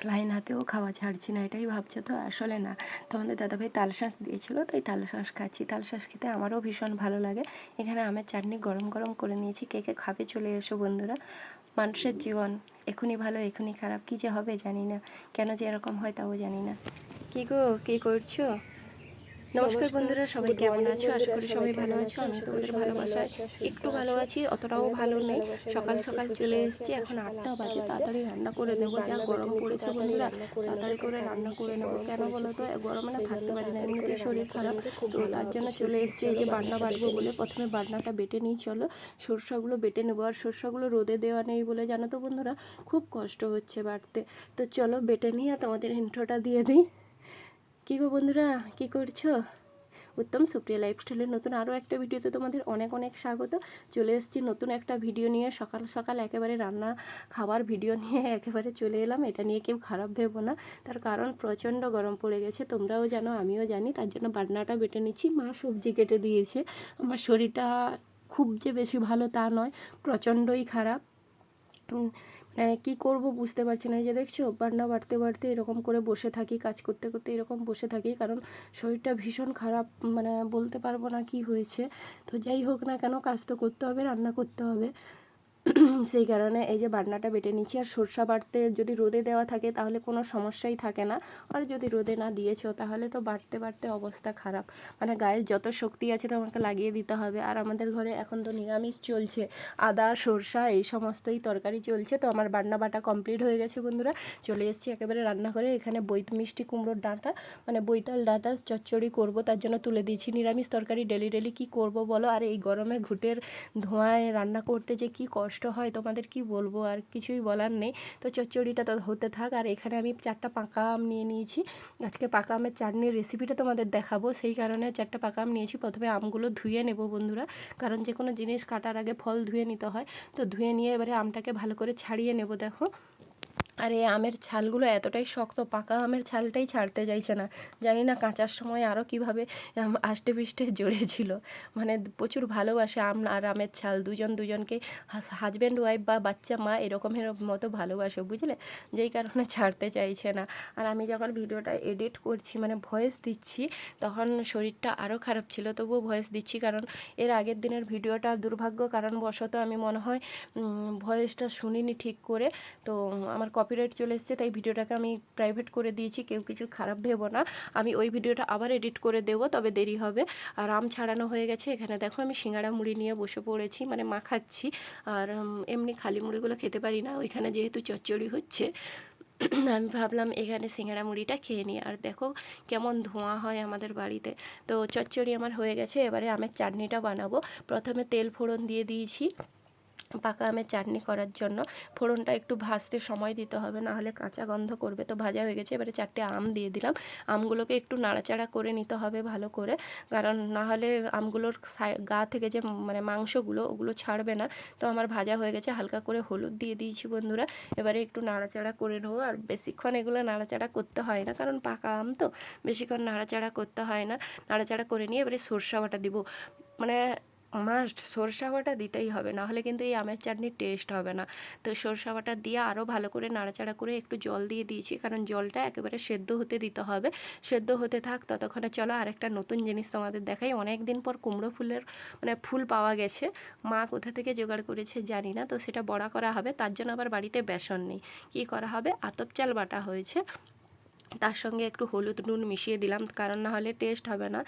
Saline হাতেও খাওয়া ছাড়ছি না, এটাই ভাবছ তো? আসলে না। তোমাদের দাদাভাই তাল শাঁস দিয়েছিল, তাই তাল শাঁস খাচ্ছি। তাল শাঁস খেতে আমারও ভীষণ ভালো লাগে। এখানে আমের চাটনি গরম গরম করে নিয়েছি, কে কে খাবে চলে এসো বন্ধুরা। মানুষের জীবন এখনই ভালো এখনই খারাপ, কী যে হবে জানি না। কেন যে এরকম হয় তাও জানি না। কী গো, কী করছ? নমস্কার বন্ধুরা সবাই কেমন আছো? আশা করি সবাই ভালো আছো আমি তোমাদের ভালোবাসায় একটু ভালো আছি অতটাও ভালো নেই। সকাল সকাল চলে এসেছি এখন আটটা বাজে তাড়াতাড়ি রান্না করে নেব যা গরম পড়েছে বন্ধুরা তাড়াতাড়ি করে রান্না করে নেব। কেন বলো তো? গরমে না থাকতে পারি না এমনিতেই শরীর খারাপ। তো তার জন্য চলে এসেছি এই যে বান্না বাটবো বলে প্রথমে বান্নাটা বেটে নিই চলো। সরষাগুলো বেটে নেব আর সরষাগুলো রোদে দেওয়া নেই বলে জানো তো বন্ধুরা খুব কষ্ট হচ্ছে বাটতে তো চলো বেটে নিই আর তোমাদের ইন্ট্রোটা দিয়ে দিই কী গো বন্ধুরা? কী করছ? উত্তম সুপ্রিয়া লাইফস্টাইলের নতুন আরও একটা ভিডিওতে তোমাদের অনেক অনেক স্বাগত। চলে এসেছি নতুন একটা ভিডিও নিয়ে। সকাল সকাল একেবারে রান্না খাবার ভিডিও নিয়ে একেবারে চলে এলাম। এটা নিয়ে কেউ খারাপ ভেবো না। তার কারণ প্রচণ্ড গরম পড়ে গেছে। তোমরাও জানো, আমিও জানি। তার জন্য বাটনাটা বেটে নিচ্ছি। মা সবজি কেটে দিয়েছে। আমার শরীরটা খুব যে বেশি ভালো তা নয়, প্রচণ্ডই খারাপ। কী করব বুঝতে পারছি না। এই যে দেখছ পান্না বাড়তে বাড়তে এরকম করে বসে থাকি, কাজ করতে করতে এরকম বসে থাকি, কারণ শরীরটা ভীষণ খারাপ মানে বলতে পারব না কি হয়েছে। তো যাই হোক না কেন, কাজ তো করতে হবে, রান্না করতে হবে। সেই কারণে এই যে বাটনাটা বেটে নিচ্ছি, আর সরষা বাটতে যদি রোদে দেওয়া থাকে তাহলে কোনো সমস্যাই থাকে না। আর যদি রোদে না দিয়েছ তাহলে তো বাটতে বাটতে অবস্থা খারাপ। মানে গায়ের যত শক্তি আছে তো আমাকে লাগিয়ে দিতে হবে। আর আমাদের ঘরে এখন তো নিরামিষ চলছে। আদা, সরষা এই সমস্তই তরকারি চলছে। তো আমার বাটনা বাটা কমপ্লিট হয়ে গেছে বন্ধুরা। চলে এসেছি একেবারে রান্না করে এখানে বৈত মিষ্টি কুমড়োর ডাঁটা মানে বৈতাল ডাঁটা চচ্চড়ি করব। তার জন্য তুলে দিয়েছি নিরামিষ তরকারি। ডেলি ডেলি কী করব বলো? আর এই গরমে ঘুটের ধোঁয়ায় রান্না করতে যে কী কষ্ট কষ্ট হয়, তোমাদের কি বলব? আর কিছুই বলার নেই। তো চচ্চড়িটা তো হতে থাক। আর এখানে আমি চারটা পাকা আম নিয়ে নিয়েছি। আজকে পাকা আমের চাটনির রেসিপিটা তোমাদের দেখাবো। সেই কারণে চারটা পাকা আম নিয়েছি। প্রথমে আমগুলো ধুয়ে নেব বন্ধুরা। কারণ যে কোনো জিনিস কাটার আগে ফল ধুয়ে নিতে হয়। তো ধুয়ে নিয়ে এবারে আমটাকে ভালো করে ছাড়িয়ে নেব, দেখো। আর এই আমের ছালগুলো এতটাই শক্ত, পাকা আমের ছালটাই ছাড়তে চাইছে না। জানি না কাঁচার সময় আরও কীভাবে আষ্টে পিষ্টে জড়েছিল মানে প্রচুর ভালোবাসে আম আর আমের ছাল। দুজন দুজনকে হাজব্যান্ড ওয়াইফ বা বাচ্চা, মা এরকমের মতো ভালোবাসে, বুঝলে? যেই কারণে ছাড়তে চাইছে না। আর আমি যখন ভিডিওটা এডিট করছি মানে ভয়েস দিচ্ছি, তখন শরীরটা আরও খারাপ ছিল। তবুও ভয়েস দিচ্ছি কারণ এর আগের দিনের ভিডিওটা দুর্ভাগ্য কারণবশত আমি মনে হয় ভয়েসটা শুনিনি ঠিক করে। তো আমার কপি কপিরাইট চলে এসছে, তাই ভিডিওটাকে আমি প্রাইভেট করে দিয়েছি, কেউ কিছু খারাপ ভেবো না। আমি ওই ভিডিওটা আবার এডিট করে দেবো, তবে দেরি হবে। আর আম ছাড়ানো হয়ে গেছে, এখানে দেখো আমি সিঙ্গাড়া মুড়ি নিয়ে বসে পড়েছি মানে মাখাচ্ছি। আর এমনি খালি মুড়িগুলো খেতে পারি না, ওইখানে যেহেতু চচ্চড়ি হচ্ছে, আমি ভাবলাম এখানে সিঙ্গাড়া মুড়িটা খেয়ে নিই। আর দেখো কেমন ধোঁয়া হয় আমাদের বাড়িতে। তো চচ্চড়ি আমার হয়ে গেছে, এবারে আমের চাটনিটা বানাবো। প্রথমে তেল ফোড়ন দিয়ে দিয়েছি। পাকা আমের চাটনি করার জন্য। ফোড়নটা একটু ভাজতে সময় দিতে হবে না হলে কাঁচা গন্ধ করবে। তো ভাজা হয়ে গেছে, এবারে চারটে আম দিয়ে দিলাম। আমগুলোকে একটু নাড়াচাড়া করে নিতে হবে ভালো করে। কারণ না হলে আমগুলোর গা থেকে যে মানে মাংসগুলো, ওগুলো ছাড়বে না। তো আমার ভাজা হয়ে গেছে, হালকা করে হলুদ দিয়ে দিয়েছি বন্ধুরা। এবারে একটু নাড়াচাড়া করে নেব। আর বেশিক্ষণ এগুলো নাড়াচাড়া করতে হয় না, কারণ পাকা আম তো। বেশিক্ষণ নাড়াচাড়া করতে হয় না। নাড়াচাড়া করে নিয়ে এবারে সরষা বাটা দিব। মানে মাস্ট সরষা বাটা দিতেই হবে না হলে কিন্তু এই আমের চাটনির টেস্ট হবে না। তো সরষা বাটা দিয়ে আরও ভালো করে নাড়াচাড়া করে একটু জল দিয়ে দিয়েছি, কারণ জলটা একেবারে সেদ্ধ হতে দিতে হবে। সেদ্ধ হতে থাক, ততক্ষণে চলো আরেকটা নতুন জিনিস তোমাদের দেখাই। অনেক দিন পর কুমড়ো ফুলের মানে ফুল পাওয়া গেছে। মা কোথা থেকে জোগাড় করেছে জানি না, তো সেটা বড়া করা হবে, তার জন্য আবার বাড়িতে বেসন নেই। কী করা হবে? আতপ চাল বাটা হয়েছে। তার সঙ্গে একটু হলুদ নুন মিশিয়ে দিলাম, কারণ না হলে টেস্ট হবে না।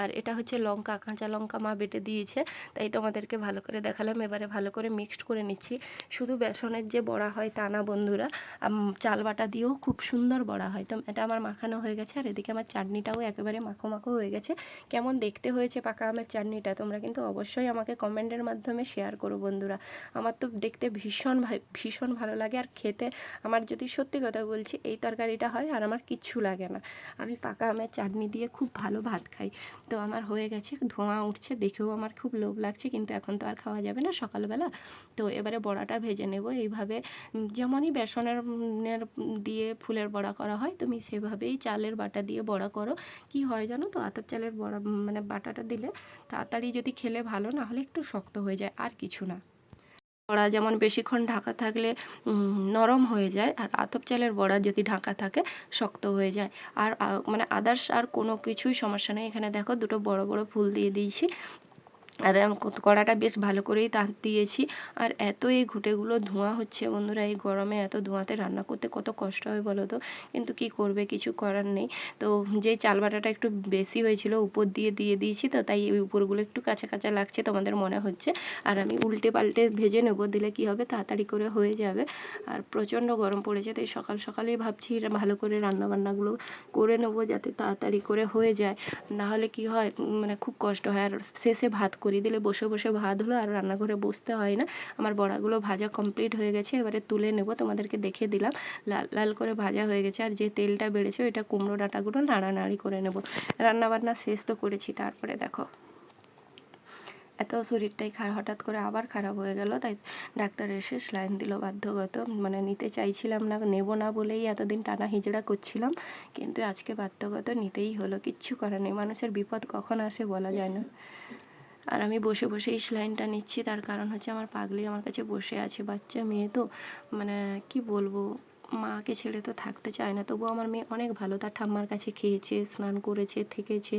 আর এটা হচ্ছে লঙ্কা, কাঁচা লঙ্কা মা বেটে দিয়েছে, তাই তোমাদেরকে ভালো করে দেখালাম। এবারে ভালো করে মিক্সড করে নিচ্ছি। শুধু বেসনের যে বড়া হয় তা না বন্ধুরা চাল বাটা দিয়েও খুব সুন্দর বড়া হয়। তো এটা আমার মাখানো হয়ে গেছে, আর এদিকে আমার চাটনিটাও একেবারে মাখো মাখো হয়ে গেছে। কেমন দেখতে হয়েছে পাকা আমের চাটনিটা, তোমরা কিন্তু অবশ্যই আমাকে কমেন্টের মাধ্যমে শেয়ার করো বন্ধুরা। আমার তো দেখতে ভীষণ ভীষণ ভালো লাগে, আর খেতে আমার যদি সত্যি কথা বলছি, এই তরকারিটা হয় আর আমার কিচ্ছু লাগে না। আমি পাকা আমের চাটনি দিয়ে খুব ভালো ভাত খাই। তো আমার হয়ে গেছে, ধোঁয়া উঠছে, দেখেও আমার খুব লোভ লাগছে, কিন্তু এখন তো আর খাওয়া যাবে না সকালবেলা। তো এবারে বড়াটা ভেজে নেব। এইভাবে যেমনই বেসনের দিয়ে ফুলের বড়া করা হয়, তুমি সেভাবেই চালের বাটা দিয়ে বড়া করো। কি হয় জানো তো, আতপ চালের বড়া মানে বাটাটা দিলে তাড়াতাড়ি যদি খেলে ভালো, না হলে একটু শক্ত হয়ে যায়, আর কিছু না। বড়া যেমন বেশিক্ষণ ঢাকা থাকলে নরম হয়ে যায় আর আতপ চালের বড়া যদি ঢাকা থাকে, শক্ত হয়ে যায়। আর মানে আদার্স আর কোনো কিছুই সমস্যা নেই। এখানে দেখো দুটো বড় বড় ফুল দিয়ে দিয়েছি। আর কড়াটা বেশ ভালো করেই তাপ দিয়েছি। আর এত এই ঘুঁটেগুলো ধোঁয়া হচ্ছে বন্ধুরা, এই গরমে এত ধোঁয়াতে রান্না করতে কত কষ্ট হয় বলো তো? কিন্তু কি করবে কিছু করার নেই। তো যে চাল বাটাটা একটু বেশি হয়েছিল উপর দিয়ে দিয়ে দিয়েছি তো তাই এই উপরগুলো একটু কাঁচা কাঁচা লাগছে তোমাদের মনে হচ্ছে। আর আমি উল্টে পাল্টে ভেজে নেব, দিলে কি হবে? তাড়াতাড়ি করে হয়ে যাবে। আর প্রচণ্ড গরম পড়েছে তাই সকাল সকালেই ভাবছি ভালো করে রান্না বান্নাগুলো করে নেব যাতে তাড়াতাড়ি করে হয়ে যায়। না হলে কি হয় মানে খুব কষ্ট হয়। আর শেষে ভাত করিয়ে দিলে বসে বসে ভাত হলো আর রান্নাঘরে বসতে হয় না। আমার বড়াগুলো ভাজা কমপ্লিট হয়ে গেছে, এবারে তুলে নেব, তোমাদেরকে দেখে দিলাম। লাল লাল করে ভাজা হয়ে গেছে আর যে তেলটা বেড়েছে ওইটা কুমড়ো ডাঁটাগুলো নাড়ানাড়ি করে নেব। রান্না বান্না শেষ তো করেছি, তারপরে দেখো। এত শরীরটাই হঠাৎ করে আবার খারাপ হয়ে গেল, তাই ডাক্তার এসে স্লাইন দিল বাধ্যগত। মানে নিতে চাইছিলাম না, নেব না বলেই এতদিন টানা হিজড়া করছিলাম, কিন্তু আজকে বাধ্যগত নিতেই হলো, কিচ্ছু করার নেই। মানুষের বিপদ কখন আসে বলা যায় না। আর আমি বসে বসে এই সেলাইনটা নিচ্ছি। তার কারণ হচ্ছে আমার পাগলি আমার কাছে বসে আছে, বাচ্চা, মেয়ে তো মানে কি বলব? মাকে ছেড়ে তো থাকতে চায় না। তবুও আমার মেয়ে অনেক ভালো। তার ঠাম্মার কাছে খেয়েছে, স্নান করেছে, থেকেছে।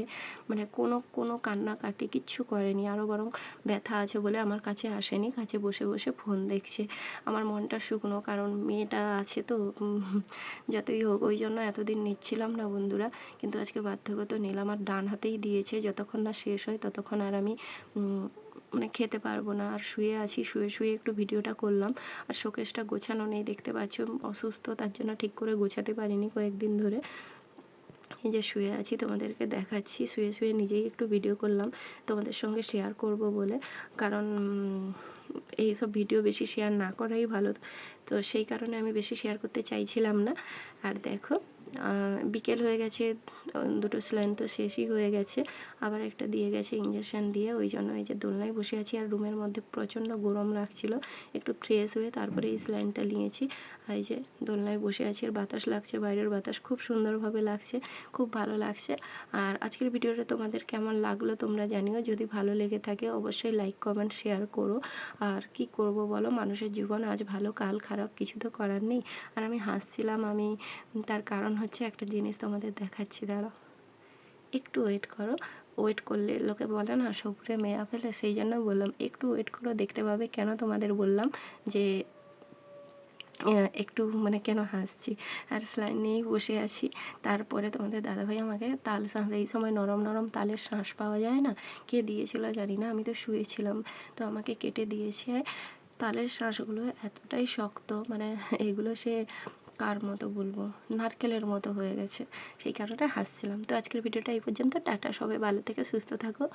মানে কোনো কোনো কান্নাকাটি কিচ্ছু করেনি। আরও বরং ব্যথা আছে বলে আমার কাছে আসেনি। কাছে বসে বসে ফোন দেখছে। আমার মনটা শুকনো কারণ মেয়েটা আছে তো। যতই হোক, ওই জন্য এতদিন নিচ্ছিলাম না বন্ধুরা। কিন্তু আজকে বাধ্যগত নিলাম। আর ডান হাতেই দিয়েছে। যতক্ষণ না শেষ হয়, ততক্ষণ আর আমি মানে খেতে পারব না। আর শুয়ে আছি শুয়ে শুয়ে একটু ভিডিওটা করলাম। আর শোকেসটা গোছানো নেই দেখতে পাচ্ছ অসুস্থ তার জন্য ঠিক করে গোছাতে পারিনি কয়েকদিন ধরে। এই যে শুয়ে আছি তোমাদেরকে দেখাচ্ছি। শুয়ে শুয়ে নিজেই একটু ভিডিও করলাম তোমাদের সঙ্গে শেয়ার করব বলে। কারণ উম, এইসব ভিডিও বেশি শেয়ার না করাই ভালো। তো সেই কারণে আমি বেশি শেয়ার করতে চাইছিলাম না। আর দেখো বিকেল হয়ে গেছে দুটো স্লাইন তো শেষই হয়ে গেছে। আবার একটা দিয়ে গেছে ইঞ্জেকশান দিয়ে, ওই জন্য এই যে দোলনায় বসে আছি আর রুমের মধ্যে প্রচণ্ড গরম লাগছিল। একটু ফ্রেশ হয়ে তারপরে এই স্লাইনটা নিয়েছি। আর এই যে দোলনায় বসে আছি আর বাতাস লাগছে, বাইরের বাতাস খুব সুন্দরভাবে লাগছে, খুব ভালো লাগছে। আর আজকের ভিডিওটা তোমাদের কেমন লাগল তোমরা জানিও। যদি ভালো লেগে থাকে অবশ্যই লাইক কমেন্ট শেয়ার করো। আর কি করব বলো? মানুষের জীবন আজ ভালো, কাল খারাপ, কিছু তো করার নেই। আর আমি হাসছিলাম, আমি তার কারণ হচ্ছে একটা জিনিস তোমাদের দেখাচ্ছি, দাঁড়াও। একটু ওয়েট করো। ওয়েট করলে লোকে বলে না সপুরে মেয়া ফেলে, সেই জন্য বললাম, একটু ওয়েট করো, দেখতে পাবে কেন তোমাদের বললাম যে একটু মানে কেন হাসছি। আর স্লাইন নিয়েই বসে আছি। তারপরে তোমাদের দাদাভাই আমাকে তাল শাঁস এই সময় নরম নরম তালের শাঁস পাওয়া যায় না? কে দিয়েছিল জানি না, আমি তো শুয়েছিলাম। তো আমাকে কেটে দিয়েছে। তালের শাঁসগুলো এতটাই শক্ত মানে এগুলো সে কার মতো বলব? নারকেলের মতো হয়ে গেছে। সেই কারণে হাসছিলাম। তো আজকের ভিডিওটা এই পর্যন্ত। টাটা সবাই, ভালো থেকে, সুস্থ থাকো।